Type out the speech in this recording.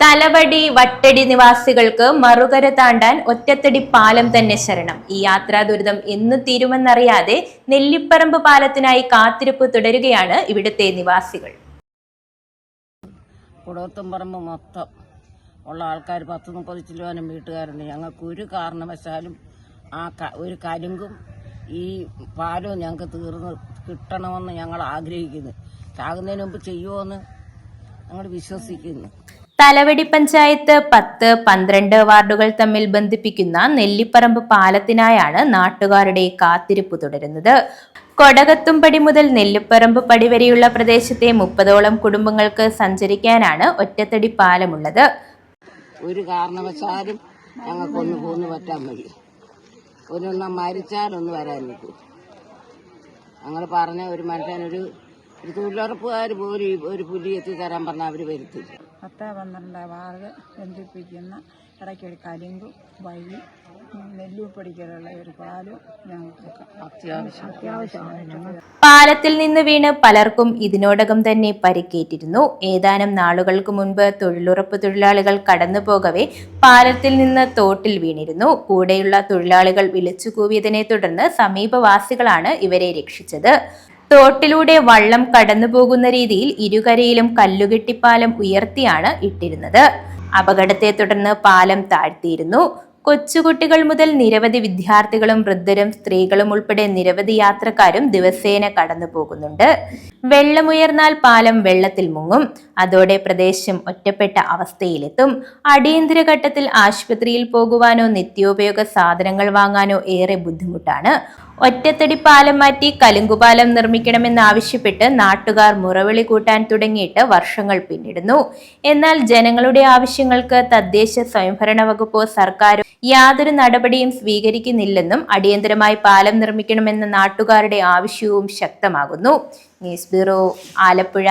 തലവടി വട്ടടി നിവാസികൾക്ക് മറുകര താണ്ടാൻ ഒറ്റത്തടി പാലം തന്നെ ശരണം. ഈ യാത്രാ ദുരിതം എന്ന് തീരുമെന്നറിയാതെ നെല്ലിപ്പറമ്പ് പാലത്തിനായി കാത്തിരിപ്പ് തുടരുകയാണ് ഇവിടുത്തെ നിവാസികൾ. കുടവത്തുംപറമ്പ് മൊത്തം ഉള്ള ആൾക്കാർ പത്ത് മുപ്പത് ചില്ലുവാനും വീട്ടുകാരുണ്ട്. ഞങ്ങൾക്ക് ഒരു കാരണവശാലും ആ ഒരു കലുങ്കും ഈ പാലവും ഞങ്ങൾക്ക് തീർന്ന് കിട്ടണമെന്ന് ഞങ്ങൾ ആഗ്രഹിക്കുന്നു. ചാകുന്നതിന് മുമ്പ് ചെയ്യുമോ എന്ന് ഞങ്ങൾ വിശ്വസിക്കുന്നു. തലവടി പഞ്ചായത്ത് പത്ത് പന്ത്രണ്ട് വാർഡുകൾ തമ്മിൽ ബന്ധിപ്പിക്കുന്ന നെല്ലിപ്പറമ്പ് പാലത്തിനായാണ് നാട്ടുകാരുടെ കാത്തിരിപ്പ് തുടരുന്നത്. കൊടകത്തുംപടി മുതൽ നെല്ലിപ്പറമ്പ് പടി വരെയുള്ള പ്രദേശത്തെ മുപ്പതോളം കുടുംബങ്ങൾക്ക് സഞ്ചരിക്കാനാണ് ഒറ്റത്തടി പാലമുള്ളത്. ഒരു കാരണവശാലും ഞങ്ങൾക്കൊന്ന് പോന്ന് പറ്റാൻ വഴി ഒരൊന്നും മരിച്ചാലൊന്ന് വരാൻ ഞങ്ങൾ പറഞ്ഞ ഒരു മനുഷ്യനൊരു ഒരു തൊഴിലുറപ്പുകാർ പോലും ഈ ഒരു പുലി എത്തി തരാൻ പറഞ്ഞാൽ അവർ വരുത്തില്ല. പത്ത് പന്ത്രണ്ട് വാർഡ് ബന്ധിപ്പിക്കുന്ന ഇടയ്ക്കൊരു കരിമ്പും വഴി നെല്ലുപടിക്കലുള്ള ഒരു പാലും ഞങ്ങൾക്ക് പാലത്തിൽ നിന്ന് വീണ് പലർക്കും ഇതിനോടകം തന്നെ പരിക്കേറ്റിരുന്നു. ഏതാനും നാളുകൾക്ക് മുൻപ് തൊഴിലുറപ്പ് തൊഴിലാളികൾ കടന്നു പോകവേ പാലത്തിൽ നിന്ന് തോട്ടിൽ വീണിരുന്നു. കൂടെയുള്ള തൊഴിലാളികൾ വിളിച്ചു കൂവിയതിനെ തുടർന്ന് സമീപവാസികളാണ് ഇവരെ രക്ഷിച്ചത്. തോട്ടിലൂടെ വള്ളം കടന്നു പോകുന്ന രീതിയിൽ ഇരുകരയിലും കല്ലുകെട്ടിപ്പാലം ഉയർത്തിയാണ് ഇട്ടിരുന്നത്. അപകടത്തെ തുടർന്ന് പാലം താഴ്ത്തിയിരുന്നു. കൊച്ചുകുട്ടികൾ മുതൽ നിരവധി വിദ്യാർത്ഥികളും വൃദ്ധരും സ്ത്രീകളും ഉൾപ്പെടെ നിരവധി യാത്രക്കാരും ദിവസേന കടന്നു പോകുന്നുണ്ട് വെള്ളമുയർന്നാൽ പാലം വെള്ളത്തിൽ മുങ്ങും. അതോടെ പ്രദേശം ഒറ്റപ്പെട്ട അവസ്ഥയിലെത്തും. അടിയന്തര ഘട്ടത്തിൽ ആശുപത്രിയിൽ പോകുവാനോ നിത്യോപയോഗ സാധനങ്ങൾ വാങ്ങാനോ ഏറെ ബുദ്ധിമുട്ടാണ്. ഒറ്റത്തടി പാലം മാറ്റി കലുങ്കുപാലം നിർമ്മിക്കണമെന്നാവശ്യപ്പെട്ട് നാട്ടുകാർ മുറവിളി കൂട്ടാൻ തുടങ്ങിയിട്ട് വർഷങ്ങൾ പിന്നിടുന്നു. എന്നാൽ ജനങ്ങളുടെ ആവശ്യങ്ങൾക്ക് തദ്ദേശ സ്വയംഭരണ വകുപ്പോ സർക്കാരോ യാതൊരു നടപടിയും സ്വീകരിക്കുന്നില്ലെന്നും അടിയന്തരമായി പാലം നിർമ്മിക്കണമെന്ന നാട്ടുകാരുടെ ആവശ്യവും ശക്തമാകുന്നു. News bureau Alappuzha.